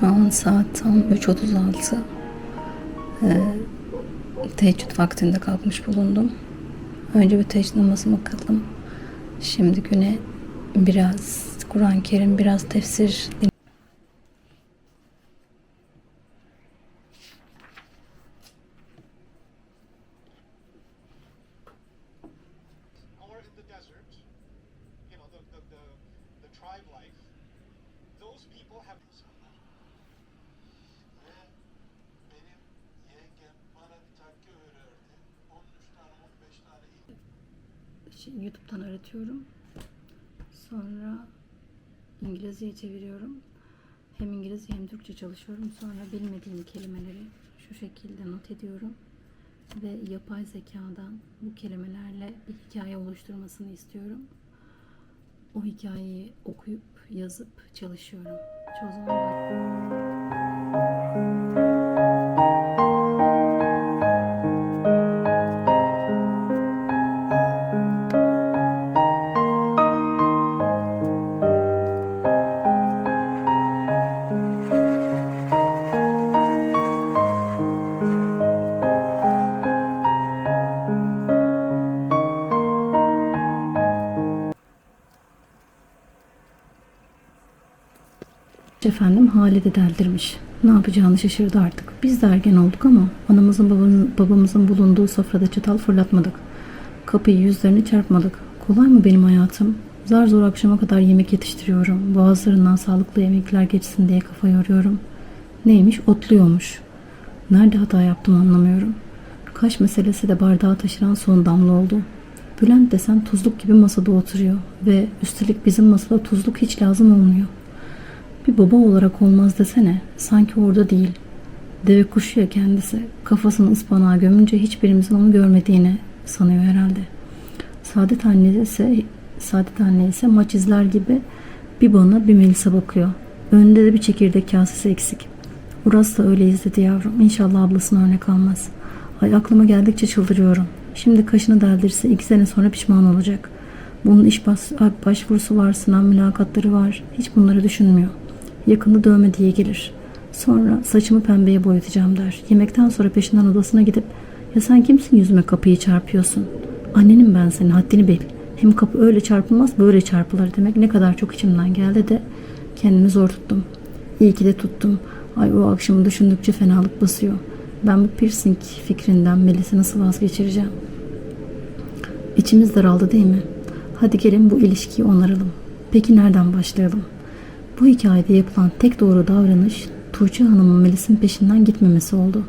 Şu an saat tam 3.36. Ee, teheccüd vaktinde kalkmış bulundum. Önce bir teheccüd namazımı kıldım. Şimdi güne biraz Kur'an-ı Kerim, biraz tefsir din- or Şimdi YouTube'dan öğretiyorum. Sonra İngilizceye çeviriyorum. Hem İngilizce hem Türkçe çalışıyorum. Sonra bilmediğim kelimeleri şu şekilde not ediyorum. Ve yapay zekadan bu kelimelerle bir hikaye oluşturmasını istiyorum. O hikayeyi okuyup yazıp çalışıyorum. Çoğu zaman Efendim Halide deldirmiş. Ne yapacağını şaşırdı artık. Biz de ergen olduk ama anamızın babamızın, babamızın bulunduğu sofrada çatal fırlatmadık. Kapıyı yüzlerini çarpmadık. Kolay mı benim hayatım? Zar zor akşama kadar yemek yetiştiriyorum. Boğazlarından sağlıklı yemekler geçsin diye kafa yoruyorum. Neymiş? Otluyormuş. Nerede hata yaptım anlamıyorum. Kaş meselesi de bardağı taşıran son damla oldu. Bülent desen tuzluk gibi masada oturuyor ve üstelik bizim masada tuzluk hiç lazım olmuyor. Bir baba olarak olmaz desene. Sanki orada değil. Deve kuşu ya kendisi. Kafasını ıspanağa gömünce hiçbirimizin onu görmediğini sanıyor herhalde. Saadet anne ise Saadet anne ise maç izler gibi bir bana bir Melis'e bakıyor. Önünde de bir çekirdek kasesi eksik. Uras da öyle izledi yavrum. İnşallah ablasına örnek almaz. Ay aklıma geldikçe çıldırıyorum. Şimdi kaşını deldirse iki sene sonra pişman olacak. Bunun iş bas- başvurusu var, sınav mülakatları var. Hiç bunları düşünmüyor. Yakında dövme diye gelir. Sonra saçımı pembeye boyatacağım der. Yemekten sonra peşinden odasına gidip ya sen kimsin yüzüme kapıyı çarpıyorsun? Annenim ben senin haddini bil. Hem kapı öyle çarpılmaz böyle çarpılır demek ne kadar çok içimden geldi de kendimi zor tuttum. İyi ki de tuttum. Ay o akşamı düşündükçe fenalık basıyor. Ben bu piercing fikrinden Melis'i nasıl vazgeçireceğim? İçimiz daraldı değil mi? Hadi gelin bu ilişkiyi onaralım. Peki nereden başlayalım? Bu hikayede yapılan tek doğru davranış Tuğçe Hanım'ın Melis'in peşinden gitmemesi oldu.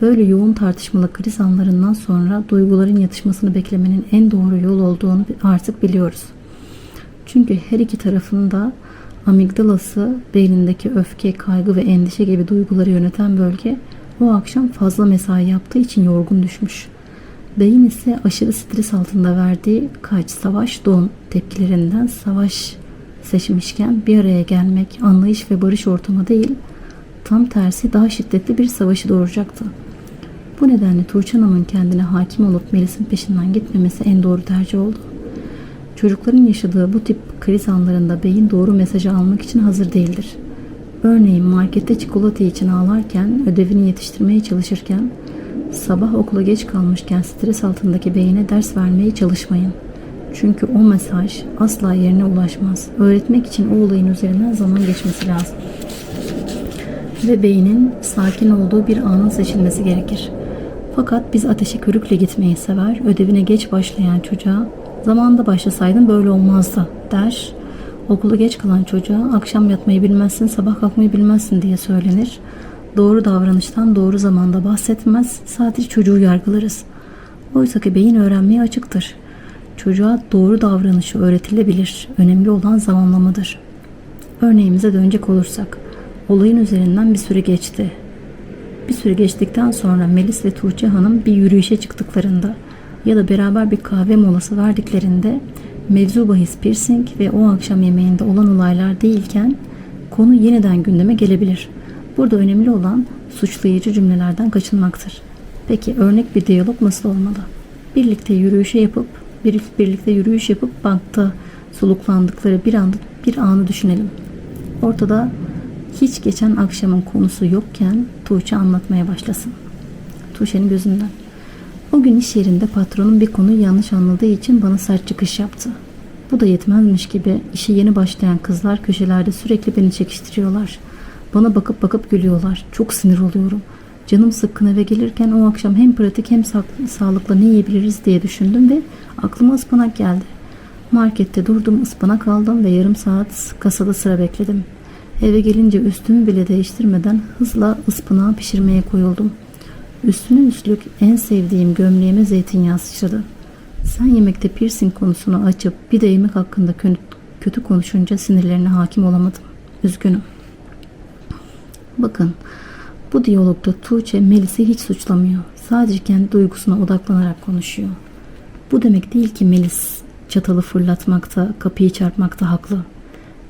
Böyle yoğun tartışmalı kriz anlarından sonra duyguların yatışmasını beklemenin en doğru yol olduğunu artık biliyoruz. Çünkü her iki tarafında amigdalası beynindeki öfke, kaygı ve endişe gibi duyguları yöneten bölge o akşam fazla mesai yaptığı için yorgun düşmüş. Beyin ise aşırı stres altında verdiği kaç, savaş, don tepkilerinden savaş seçmişken bir araya gelmek, anlayış ve barış ortamı değil, tam tersi daha şiddetli bir savaşı doğuracaktı. Bu nedenle Tuğçe Hanım'ın kendine hakim olup Melis'in peşinden gitmemesi en doğru tercih oldu. Çocukların yaşadığı bu tip kriz anlarında beyin doğru mesajı almak için hazır değildir. Örneğin markette çikolata için ağlarken, ödevini yetiştirmeye çalışırken, sabah okula geç kalmışken stres altındaki beyine ders vermeye çalışmayın. Çünkü o mesaj asla yerine ulaşmaz. Öğretmek için o olayın üzerinden zaman geçmesi lazım. Ve beynin sakin olduğu bir anın seçilmesi gerekir. Fakat biz ateşe körükle gitmeyi sever, ödevine geç başlayan çocuğa zamanında başlasaydın böyle olmazdı der. Okulu geç kalan çocuğa akşam yatmayı bilmezsin, sabah kalkmayı bilmezsin diye söylenir. Doğru davranıştan doğru zamanda bahsetmez, sadece çocuğu yargılarız. Oysa ki beyin öğrenmeye açıktır. Çocuğa doğru davranışı öğretilebilir. Önemli olan zamanlamadır. Örneğimize dönecek olursak, olayın üzerinden bir süre geçti. Bir süre geçtikten sonra Melis ve Tuğçe Hanım bir yürüyüşe çıktıklarında ya da beraber bir kahve molası verdiklerinde mevzu bahis piercing ve o akşam yemeğinde olan olaylar değilken konu yeniden gündeme gelebilir. Burada önemli olan suçlayıcı cümlelerden kaçınmaktır. Peki örnek bir diyalog nasıl olmalı? Birlikte yürüyüşe yapıp bir, birlikte yürüyüş yapıp bankta soluklandıkları bir anda bir anı düşünelim. Ortada Hiç geçen akşamın konusu yokken Tuğçe anlatmaya başlasın. Tuğçe'nin gözünden. O gün iş yerinde patronun bir konuyu yanlış anladığı için bana sert çıkış yaptı. Bu da yetmezmiş gibi işe yeni başlayan kızlar köşelerde sürekli beni çekiştiriyorlar. Bana bakıp bakıp gülüyorlar. Çok sinir oluyorum. Canım sıkkın eve gelirken o akşam hem pratik hem sa- sağlıklı ne yiyebiliriz diye düşündüm ve aklıma ıspanak geldi. Markette durdum, ıspanak aldım ve yarım saat kasada sıra bekledim. Eve gelince üstümü bile değiştirmeden hızla ıspanağı pişirmeye koyuldum. Üstüne üstlük en sevdiğim gömleğime zeytinyağı sıçradı. Sen yemekte piercing konusunu açıp bir de yemek hakkında kö- kötü konuşunca sinirlerine hakim olamadım. Üzgünüm. Bakın bu diyalogda Tuğçe Melis'i hiç suçlamıyor. Sadece kendi duygusuna odaklanarak konuşuyor. Bu demek değil ki Melis çatalı fırlatmakta, kapıyı çarpmakta haklı.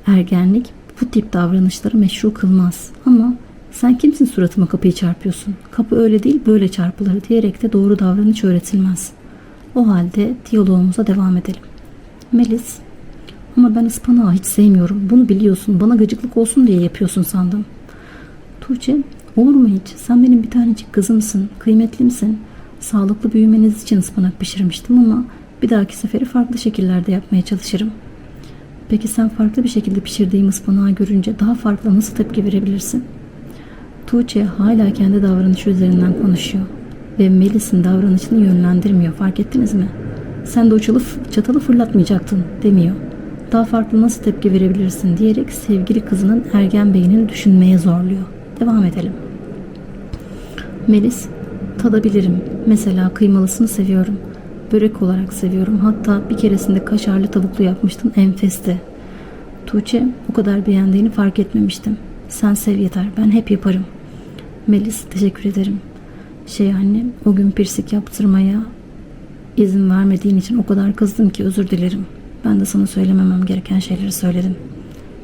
Ergenlik bu tip davranışları meşru kılmaz. Ama sen kimsin suratıma kapıyı çarpıyorsun? Kapı öyle değil böyle çarpılır diyerek de doğru davranış öğretilmez. O halde diyalogumuza devam edelim. Melis, ama ben ıspanağı hiç sevmiyorum. Bunu biliyorsun. Bana gıcıklık olsun diye yapıyorsun sandım. Tuğçe, olur mu hiç? Sen benim bir tanecik kızımsın, kıymetlimsin. Sağlıklı büyümeniz için ıspanak pişirmiştim ama bir dahaki seferi farklı şekillerde yapmaya çalışırım. Peki sen farklı bir şekilde pişirdiğim ıspanağı görünce daha farklı nasıl tepki verebilirsin? Tuğçe hala kendi davranışı üzerinden konuşuyor ve Melis'in davranışını yönlendirmiyor. Fark ettiniz mi? Sen de o çalı, çatalı fırlatmayacaktın demiyor. Daha farklı nasıl tepki verebilirsin diyerek sevgili kızının ergen beynini düşünmeye zorluyor. Devam edelim. Melis, tadabilirim. Mesela kıymalısını seviyorum. Börek olarak seviyorum. Hatta bir keresinde kaşarlı tavuklu yapmıştın. Enfesti. Tuğçe o kadar beğendiğini fark etmemiştim. Sen sev yeter. Ben hep yaparım. Melis teşekkür ederim. Şey anne o gün pirsik yaptırmaya izin vermediğin için o kadar kızdım ki özür dilerim. Ben de sana söylememem gereken şeyleri söyledim.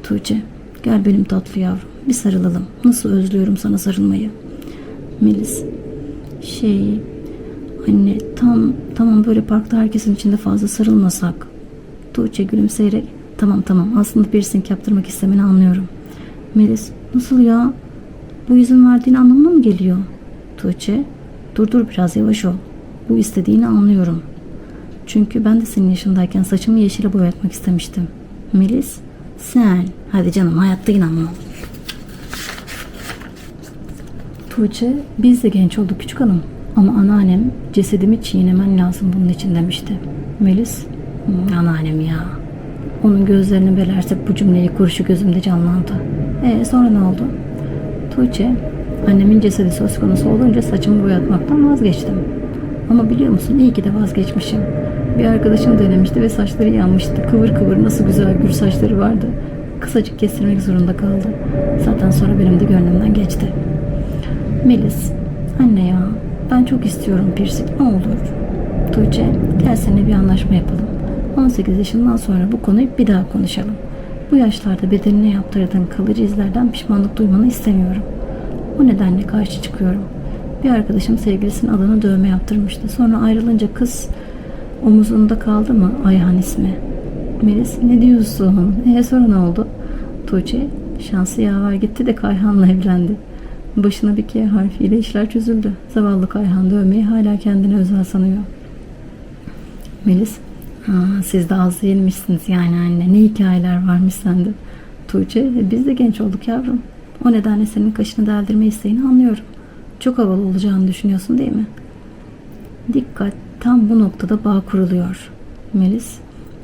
Tuğçe gel benim tatlı yavrum bir sarılalım. Nasıl özlüyorum sana sarılmayı. Melis şey anne tam tamam böyle parkta herkesin içinde fazla sarılmasak. Tuğçe gülümseyerek tamam tamam aslında piercing yaptırmak istemeni anlıyorum. Melis nasıl ya? Bu izin verdiğin anlamına mı geliyor? Tuğçe dur dur biraz yavaş ol. Bu istediğini anlıyorum. Çünkü ben de senin yaşındayken saçımı yeşile boyatmak istemiştim. Melis sen hadi canım hayatta inanmam. Tuğçe biz de genç olduk küçük hanım. Ama anneannem cesedimi çiğnemen lazım bunun için demişti. Melis "Hmm, anneannem ya. Onun gözlerini belersek bu cümleyi kuruşu gözümde canlandı. E sonra ne oldu? Tuğçe annemin cesedi söz konusu olunca saçımı boyatmaktan vazgeçtim. Ama biliyor musun iyi ki de vazgeçmişim. Bir arkadaşım denemişti ve saçları yanmıştı. Kıvır kıvır nasıl güzel gür saçları vardı. Kısacık kestirmek zorunda kaldı. Zaten sonra benim de gönlümden geçti. Melis, anne ya ben çok istiyorum piercing ne olur. Tuğçe gel seninle bir anlaşma yapalım. 18 yaşından sonra bu konuyu bir daha konuşalım. Bu yaşlarda bedenine yaptırdığın kalıcı izlerden pişmanlık duymanı istemiyorum. O nedenle karşı çıkıyorum. Bir arkadaşım sevgilisinin adına dövme yaptırmıştı. Sonra ayrılınca kız omuzunda kaldı mı Ayhan ismi. Melis ne diyorsun? E sonra ne oldu? Tuğçe şansı yaver gitti de Kayhan'la evlendi. Başına bir K harfiyle işler çözüldü. Zavallı Kayhan dövmeyi hala kendine özel sanıyor. Melis, siz de az değilmişsiniz yani anne. Ne hikayeler varmış sende. Tuğçe, "E, biz de genç olduk yavrum. O nedenle senin kaşını deldirme isteğini anlıyorum. Çok havalı olacağını düşünüyorsun değil mi? Dikkat, tam bu noktada bağ kuruluyor. Melis,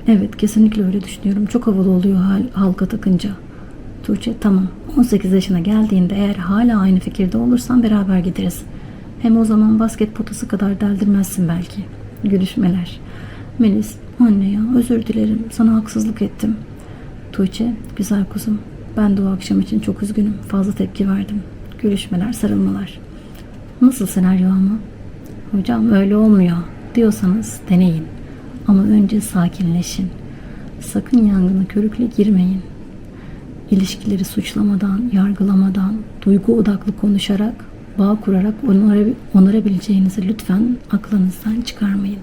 evet kesinlikle öyle düşünüyorum. Çok havalı oluyor hal, halka takınca. Tuğçe, tamam. 18 yaşına geldiğinde eğer hala aynı fikirde olursan beraber gideriz. Hem o zaman basket potası kadar deldirmezsin belki. Gülüşmeler. Melis, anne ya özür dilerim. Sana haksızlık ettim. Tuğçe, güzel kuzum. Ben de o akşam için çok üzgünüm. Fazla tepki verdim. Gülüşmeler, sarılmalar. Nasıl senaryo ama? Hocam öyle olmuyor diyorsanız deneyin. Ama önce sakinleşin. Sakın yangına körükle girmeyin. İlişkileri suçlamadan, yargılamadan, duygu odaklı konuşarak, bağ kurarak onara- onarabileceğinizi lütfen aklınızdan çıkarmayın.